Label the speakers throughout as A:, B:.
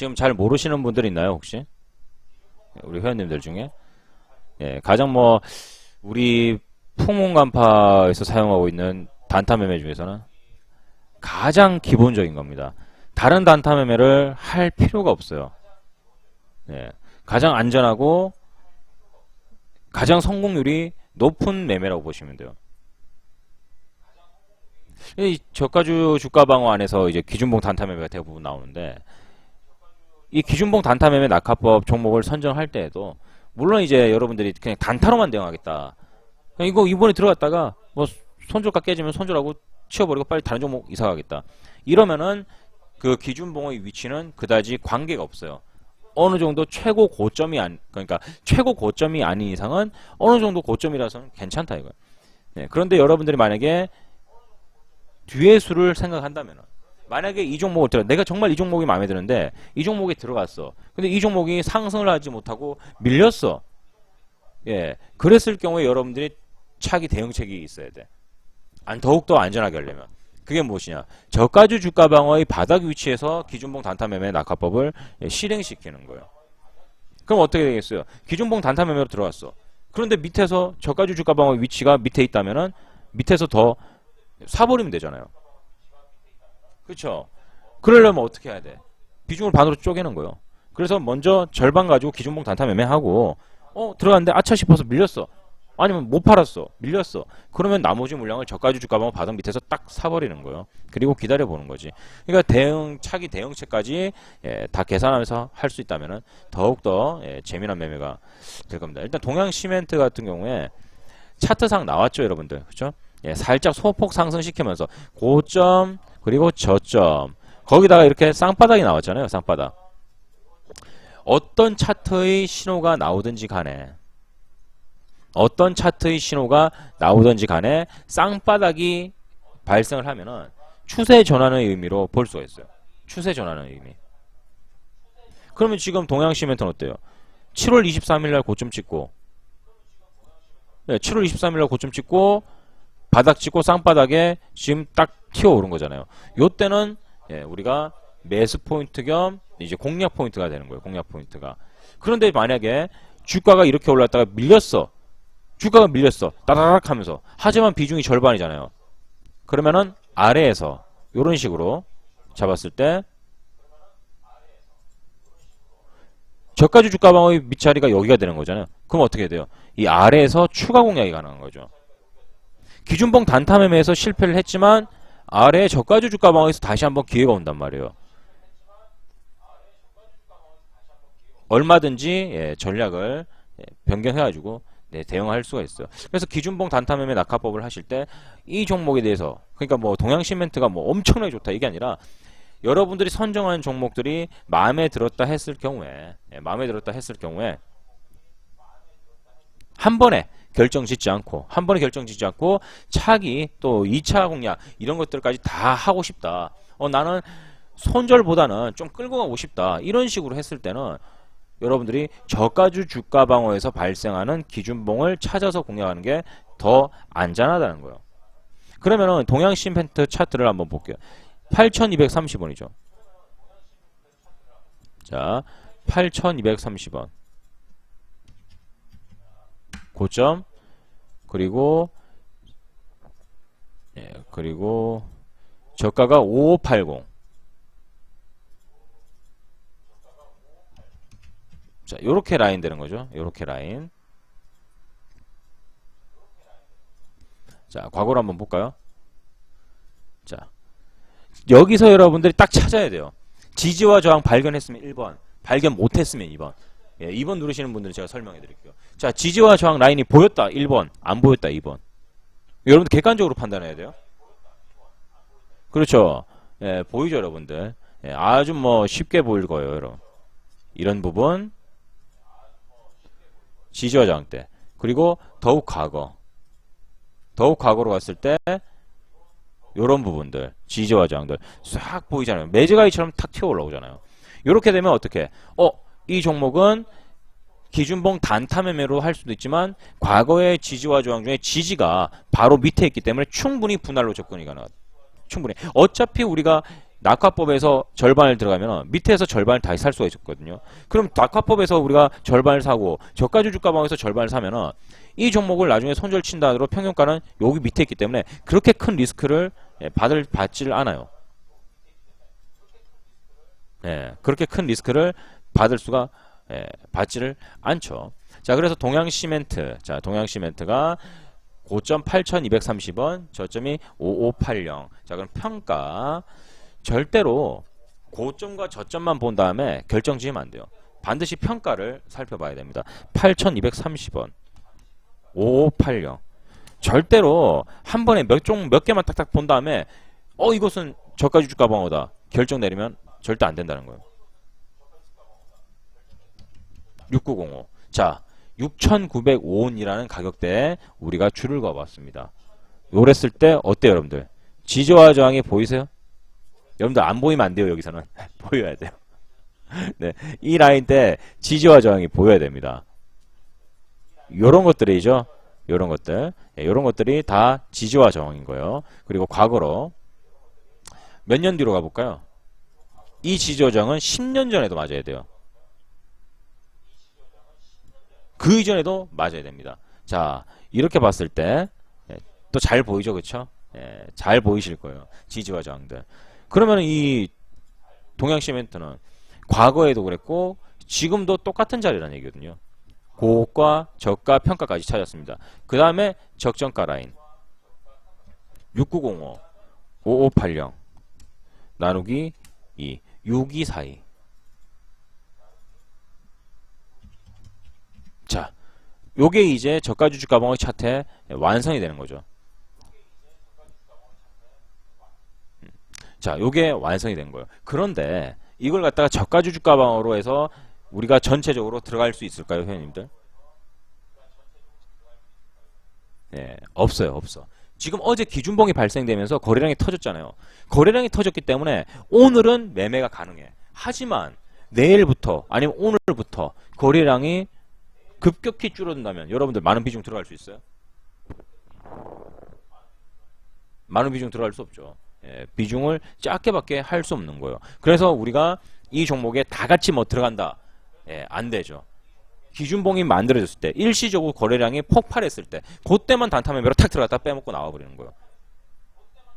A: 지금 잘 모르시는 분들 있나요, 혹시? 우리 회원님들 중에? 예, 가장 뭐, 우리 풍문 간파에서 사용하고 있는 단타 매매 중에서는 가장 기본적인 겁니다. 다른 단타 매매를 할 필요가 없어요. 예, 가장 안전하고 가장 성공률이 높은 매매라고 보시면 돼요. 이 저가주 주가 방어 안에서 이제 기준봉 단타 매매가 대부분 나오는데 이 기준봉 단타 매매 낙하법 종목을 선정할 때에도 물론 이제 여러분들이 그냥 단타로만 대응하겠다. 이거 이번에 들어갔다가 뭐 손절가 깨지면 손절하고 치워버리고 빨리 다른 종목 이사 가겠다. 이러면은 그 기준봉의 위치는 그다지 관계가 없어요. 어느 정도 최고 고점이 안 그러니까 최고 고점이 아닌 이상은 어느 정도 고점이라서는 괜찮다 이거예요. 네, 그런데 여러분들이 만약에 뒤의 수를 생각한다면은 만약에 이 종목을 들어 내가 정말 이 종목이 마음에 드는데 이 종목에 들어갔어. 근데 이 종목이 상승을 하지 못하고 밀렸어. 예. 그랬을 경우에 여러분들이 차기 대응책이 있어야 돼. 안 더욱 더 안전하게 하려면. 그게 무엇이냐? 저가주 주가 방어의 바닥 위치에서 기준봉 단타 매매 낙하법을 예, 실행시키는 거예요. 그럼 어떻게 되겠어요? 기준봉 단타 매매로 들어갔어. 그런데 밑에서 저가주 주가 방어 위치가 밑에 있다면은 밑에서 더 사버리면 되잖아요. 그렇죠? 그러려면 어떻게 해야 돼? 비중을 반으로 쪼개는 거예요. 그래서 먼저 절반 가지고 기준봉 단타 매매하고 어 들어갔는데 아차 싶어서 밀렸어. 아니면 못 팔았어. 밀렸어. 그러면 나머지 물량을 저가 주 주가방어 바닥 밑에서 딱 사버리는 거예요. 그리고 기다려 보는 거지. 그러니까 대응 차기 대응책까지 예, 다 계산하면서 할 수 있다면은 더욱 더 예, 재미난 매매가 될 겁니다. 일단 동양 시멘트 같은 경우에 차트상 나왔죠, 여러분들. 그렇죠? 예, 살짝 소폭 상승시키면서 고점 그리고 저점 거기다가 이렇게 쌍바닥이 나왔잖아요, 쌍바닥. 어떤 차트의 신호가 나오든지 간에 어떤 차트의 신호가 나오든지 간에 쌍바닥이 발생을 하면은 추세 전환의 의미로 볼 수가 있어요. 추세 전환의 의미. 그러면 지금 동양 시멘트는 어때요? 7월 23일 날 고점 찍고 네, 7월 23일 날 고점 찍고 바닥 찍고 쌍바닥에 지금 딱 튀어오른 거잖아요. 요때는 예, 우리가 매수 포인트 겸 이제 공략 포인트가 되는 거예요. 공략 포인트가. 그런데 만약에 주가가 이렇게 올랐다가 밀렸어. 주가가 밀렸어. 따라락 하면서. 하지만 비중이 절반이잖아요. 그러면은 아래에서 이런 식으로 잡았을 때 저가주 주가 방어의 밑자리가 여기가 되는 거잖아요. 그럼 어떻게 돼요? 이 아래에서 추가 공략이 가능한 거죠. 기준봉 단타 매매에서 실패를 했지만 아래 저가주 주가 방어에서 다시 한번 기회가 온단 말이에요. 얼마든지 예, 전략을 예, 변경해가지고 네, 대응할 수가 있어요. 그래서 기준봉 단타 매매 낙하법을 하실 때 이 종목에 대해서 그러니까 뭐 동양시멘트가 뭐 엄청나게 좋다 이게 아니라 여러분들이 선정한 종목들이 마음에 들었다 했을 경우에 예, 마음에 들었다 했을 경우에 한 번에 결정 짓지 않고 한 번에 결정 짓지 않고 차기 또 2차 공략 이런 것들까지 다 하고 싶다. 어 나는 손절보다는 좀 끌고 가고 싶다. 이런 식으로 했을 때는 여러분들이 저가주 주가 방어에서 발생하는 기준봉을 찾아서 공략하는 게 더 안전하다는 거예요. 그러면은 동양 시멘트 차트를 한번 볼게요. 8,230원이죠. 자, 8,230원. 고점 그리고 예, 그리고 저가가 5580. 자, 요렇게 라인 되는 거죠. 요렇게 라인. 자, 과거로 한번 볼까요? 자, 여기서 여러분들이 딱 찾아야 돼요. 지지와 저항 발견했으면 1번, 발견 못했으면 2번. 예, 2번 누르시는 분들은 제가 설명해 드릴게요. 자, 지지와 저항 라인이 보였다, 1번. 안 보였다, 2번. 여러분들 객관적으로 판단해야 돼요. 그렇죠. 예, 보이죠, 여러분들. 예, 아주 뭐 쉽게 보일 거예요, 여러분. 이런 부분. 지지와 저항 때. 그리고 더욱 과거. 더욱 과거로 갔을 때 요런 부분들 지지와 저항들 싹 보이잖아요. 매직아이처럼 탁 튀어 올라오잖아요. 이렇게 되면 어떻게? 어, 이 종목은 기준봉 단타 매매로 할 수도 있지만 과거의 지지와 저항 중에 지지가 바로 밑에 있기 때문에 충분히 분할로 접근이 가능하다. 충분히. 어차피 우리가 낙화법에서 절반을 들어가면 밑에서 절반을 다시 살 수가 있었거든요. 그럼 낙화법에서 우리가 절반을 사고 저가주 주가방에서 절반을 사면은 이 종목을 나중에 손절 친다로 평균가는 여기 밑에 있기 때문에 그렇게 큰 리스크를 예, 받을 받지를 않아요. 예, 그렇게 큰 리스크를 받을 수가 예, 받지를 않죠. 자, 그래서 동양시멘트, 자, 동양시멘트가 고점 8,230원, 저점이 5580. 자, 그럼 평가 절대로 고점과 저점만 본 다음에 결정 지으면 안 돼요. 반드시 평가를 살펴봐야 됩니다. 8,230원, 5580. 절대로 한 번에 몇 종, 몇 개만 딱딱 본 다음에 어, 이것은 저가주 주 가 방어다. 결정 내리면 절대 안 된다는 거예요. 6905. 자, 6,905원이라는 가격대에 우리가 줄을 그어봤습니다. 요랬을 때 어때요, 여러분들? 지저와 저항이 보이세요? 여러분들 안 보이면 안 돼요, 여기서는. 보여야 돼요. 네. 이 라인 때 지지와 저항이 보여야 됩니다. 요런 것들이죠. 요런 것들. 예, 요런 것들이 다 지지와 저항인 거예요. 그리고 과거로 몇 년 뒤로 가볼까요? 이 지지와 저항은 10년 전에도 맞아야 돼요. 그 이전에도 맞아야 됩니다. 자, 이렇게 봤을 때 또 잘 보이죠, 그쵸? 예, 잘 보이실 거예요. 지지와 저항들. 그러면 이 동양 시멘트는 과거에도 그랬고 지금도 똑같은 자리라는 얘기거든요. 고가, 저가, 평가까지 찾았습니다. 그 다음에 적정가 라인 6905, 5580 나누기 2, 6242 자, 요게 이제 저가 주 주 가방어 차트의 완성이 되는 거죠. 음. 자, 요게 완성이 된 거예요. 그런데 이걸 갖다가 저가 주 주 가방어로 해서 우리가 전체적으로 들어갈 수 있을까요, 회원님들? 네, 없어요, 없어. 지금 어제 기준봉이 발생되면서 거래량이 터졌잖아요. 거래량이 터졌기 때문에 오늘은 매매가 가능해. 하지만 내일부터 아니면 오늘부터 거래량이 급격히 줄어든다면 여러분들 많은 비중 들어갈 수 있어요? 많은 비중 들어갈 수 없죠. 예, 비중을 작게밖에 할 수 없는 거예요. 그래서 우리가 이 종목에 다 같이 뭐 들어간다. 예, 안 되죠. 기준봉이 만들어졌을 때 일시적으로 거래량이 폭발했을 때 그때만 단타 매매로 탁 들어갔다 빼먹고 나와버리는 거예요.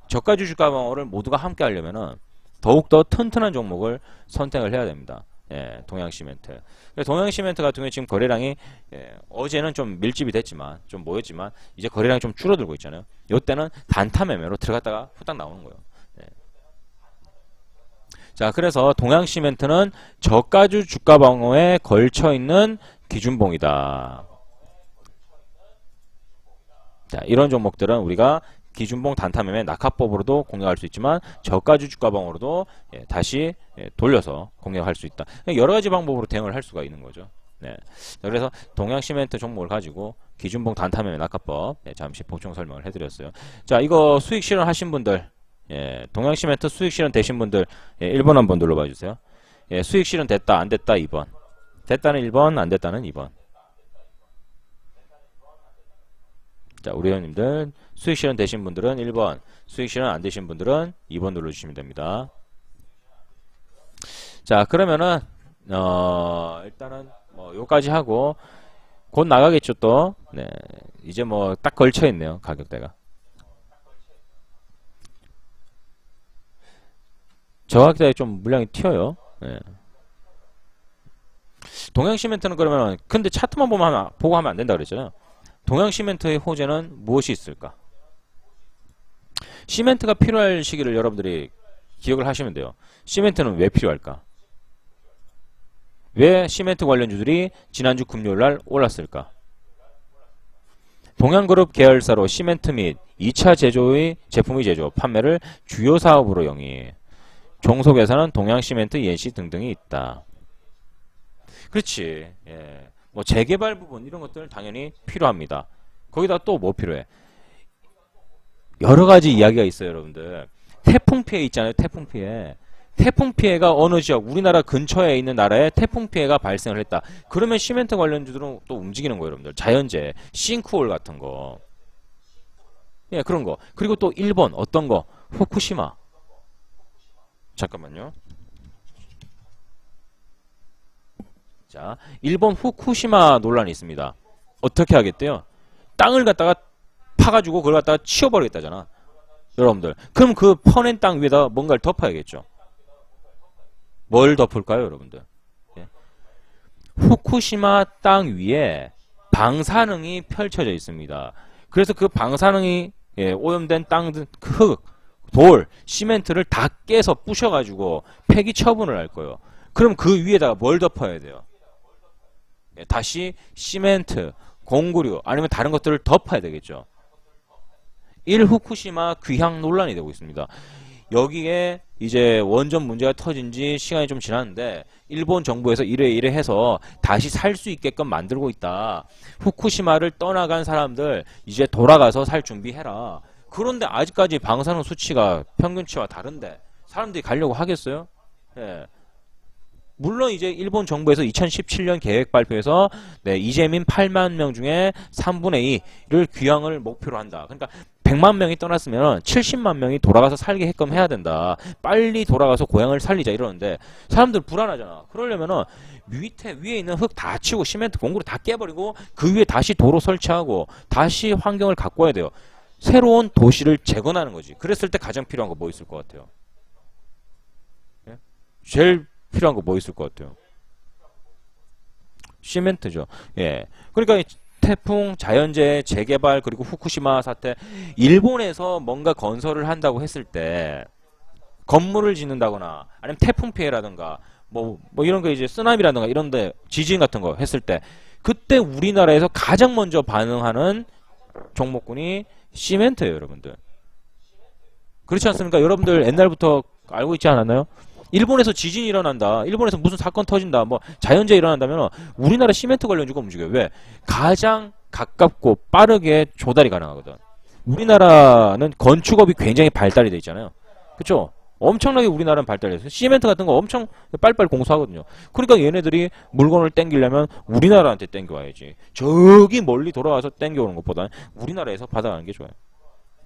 A: 저가주 주가 방어를 모두가 함께 하려면은 더욱더 튼튼한 종목을 선택을 해야 됩니다. 예, 동양시멘트. 동양시멘트 같은 경우에 지금 거래량이 예, 어제는 좀 밀집이 됐지만 좀 모였지만 이제 거래량이 좀 줄어들고 있잖아요. 이때는 단타 매매로 들어갔다가 후딱 나오는 거예요. 예. 자, 그래서 동양시멘트는 저가주 주가 방어에 걸쳐 있는 기준봉이다. 자, 이런 종목들은 우리가 기준봉 단타매매 낙하법으로도 공략할 수 있지만 저가주 주가방으로도 예, 다시 예, 돌려서 공략할 수 있다. 여러 가지 방법으로 대응을 할 수가 있는 거죠. 네. 그래서 동양시멘트 종목을 가지고 기준봉 단타매매 낙하법 네, 잠시 보충 설명을 해드렸어요. 자, 이거 수익 실현 하신 분들, 예, 동양시멘트 수익 실현 되신 분들 예, 1번 한번 눌러봐 주세요. 예, 수익 실현 됐다 안 됐다 2번. 됐다는 1번 안 됐다는 2번. 자, 우리 회원님들 수익 실현 되신 분들은 1번, 수익 실현 안 되신 분들은 2번 눌러주시면 됩니다. 자, 그러면은 어, 일단은 뭐 요까지 하고 곧 나가겠죠 또. 네, 이제 뭐 딱 걸쳐 있네요 가격대가. 저가격대에 좀 물량이 튀어요. 네. 동양 시멘트는 그러면 근데 차트만 보면 보고 하면 안 된다 그랬잖아요. 동양시멘트의 호재는 무엇이 있을까? 시멘트가 필요할 시기를 여러분들이 기억을 하시면 돼요. 시멘트는 왜 필요할까? 왜 시멘트 관련주들이 지난주 금요일 날 올랐을까? 동양그룹 계열사로 시멘트 및 2차 제조의 제품의 제조, 판매를 주요 사업으로 영위. 종속회사는 동양시멘트, 예시 등등이 있다. 그렇지. 예. 뭐 재개발 부분 이런 것들은 당연히 필요합니다. 거기다 또 뭐 필요해? 여러 가지 이야기가 있어요, 여러분들. 태풍 피해 있잖아요, 태풍 피해. 태풍 피해가 어느 지역, 우리나라 근처에 있는 나라에 태풍 피해가 발생을 했다. 그러면 시멘트 관련주들은 또 움직이는 거예요, 여러분들. 자연재해, 싱크홀 같은 거. 예, 그런 거. 그리고 또 일본 어떤 거? 후쿠시마. 잠깐만요. 자, 일본 후쿠시마 논란이 있습니다. 어떻게 하겠대요? 땅을 갖다가 파가지고 그걸 갖다가 치워버리겠다잖아. 여러분들. 그럼 그 퍼낸 땅 위에다 뭔가를 덮어야겠죠. 뭘 덮을까요, 여러분들? 예. 후쿠시마 땅 위에 방사능이 펼쳐져 있습니다. 그래서 그 방사능이 예, 오염된 땅, 흙, 돌, 시멘트를 다 깨서 부셔가지고 폐기 처분을 할 거예요. 그럼 그 위에다가 뭘 덮어야 돼요? 예, 다시 시멘트, 공구류 아니면 다른 것들을 덮어야 되겠죠. 1 후쿠시마 귀향 논란이 되고 있습니다. 여기에 이제 원전 문제가 터진 지 시간이 좀 지났는데 일본 정부에서 이래 이래 해서 다시 살 수 있게끔 만들고 있다. 후쿠시마를 떠나간 사람들 이제 돌아가서 살 준비해라. 그런데 아직까지 방사능 수치가 평균치와 다른데 사람들이 가려고 하겠어요? 예. 물론 이제 일본 정부에서 2017년 계획 발표에서 네, 이재민 8만 명 중에 3분의 2를 귀향을 목표로 한다. 그러니까 100만 명이 떠났으면 70만 명이 돌아가서 살게 했끔 해야 된다. 빨리 돌아가서 고향을 살리자 이러는데 사람들 불안하잖아. 그러려면은 밑에 위에 있는 흙 다 치고 시멘트 공구를 다 깨버리고 그 위에 다시 도로 설치하고 다시 환경을 가꿔야 돼요. 새로운 도시를 재건하는 거지. 그랬을 때 가장 필요한 거 뭐 있을 것 같아요? 예? 제일 필요한 거 뭐 있을 것 같아요? 시멘트죠. 예. 그러니까 이 태풍, 자연재해, 재개발 그리고 후쿠시마 사태 일본에서 뭔가 건설을 한다고 했을 때 건물을 짓는다거나 아니면 태풍 피해라든가 뭐, 뭐 이런 거 이제 쓰나미라든가 이런 데 지진 같은 거 했을 때 그때 우리나라에서 가장 먼저 반응하는 종목군이 시멘트예요, 여러분들. 그렇지 않습니까? 여러분들 옛날부터 알고 있지 않았나요? 일본에서 지진이 일어난다. 일본에서 무슨 사건 터진다. 뭐 자연재해 일어난다면 우리나라 시멘트 관련주가 움직여요. 왜? 가장 가깝고 빠르게 조달이 가능하거든. 우리나라는 건축업이 굉장히 발달이 돼 있잖아요. 그렇죠? 엄청나게 우리나라는 발달이 돼서 시멘트 같은 거 엄청 빨리빨리 공수하거든요. 그러니까 얘네들이 물건을 땡기려면 우리나라한테 땡겨와야지. 저기 멀리 돌아와서 땡겨오는 것보다 우리나라에서 받아가는 게 좋아요.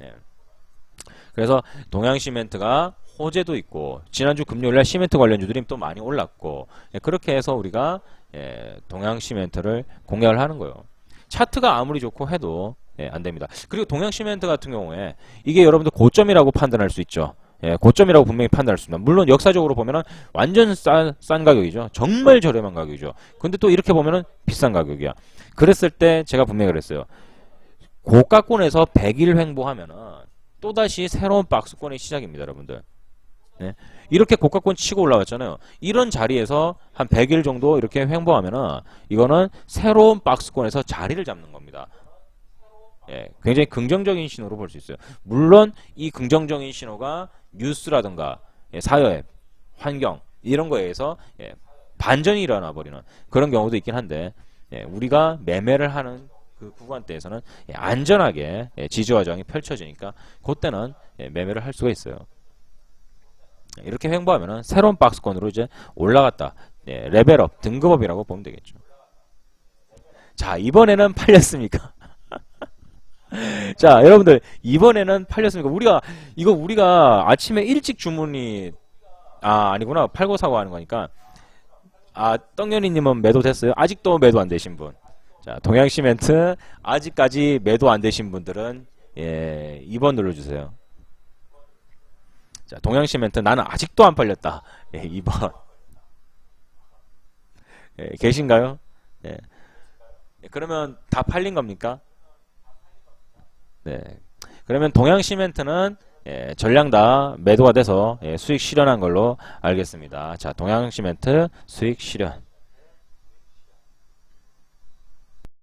A: 예. 그래서 동양시멘트가 호재도 있고 지난주 금요일날 시멘트 관련주들이 또 많이 올랐고 예, 그렇게 해서 우리가 예, 동양시멘트를 공략을 하는 거예요. 차트가 아무리 좋고 해도 예, 안 됩니다. 그리고 동양시멘트 같은 경우에 이게 여러분들 고점이라고 판단할 수 있죠. 예, 고점이라고 분명히 판단할 수 있습니다. 물론 역사적으로 보면은 완전 싼, 싼 가격이죠. 정말 저렴한 가격이죠. 근데 또 이렇게 보면은 비싼 가격이야. 그랬을 때 제가 분명히 그랬어요. 고가권에서 100일 횡보하면은 또다시 새로운 박스권의 시작입니다, 여러분들. 네. 이렇게 고가권 치고 올라왔잖아요. 이런 자리에서 한 100일 정도 이렇게 횡보하면은 이거는 새로운 박스권에서 자리를 잡는 겁니다. 예, 굉장히 긍정적인 신호로 볼 수 있어요. 물론 이 긍정적인 신호가 뉴스라든가 예, 사회, 환경 이런 거에 의해서 예, 반전이 일어나 버리는 그런 경우도 있긴 한데 예, 우리가 매매를 하는 그 구간대에서는 예, 안전하게 예, 지지화정이 펼쳐지니까 그때는 예, 매매를 할 수가 있어요. 이렇게 횡보하면은 새로운 박스권으로 이제 올라갔다. 예, 레벨업, 등급업이라고 보면 되겠죠. 자, 이번에는 팔렸습니까? 자, 여러분들, 이번에는 팔렸습니까? 우리가, 이거 우리가 아침에 일찍 주문이, 아, 아니구나. 팔고 사고 하는 거니까. 아, 떡년이 님은 매도 됐어요? 아직도 매도 안 되신 분. 자, 동양시멘트, 아직까지 매도 안 되신 분들은, 예, 2번 눌러주세요. 자, 동양시멘트 나는 아직도 안 팔렸다. 예, 2번. 예, 계신가요? 예. 예, 그러면 다 팔린 겁니까? 네. 그러면 동양시멘트는 예, 전량 다 매도가 돼서 예, 수익 실현한 걸로 알겠습니다. 자, 동양시멘트 수익 실현.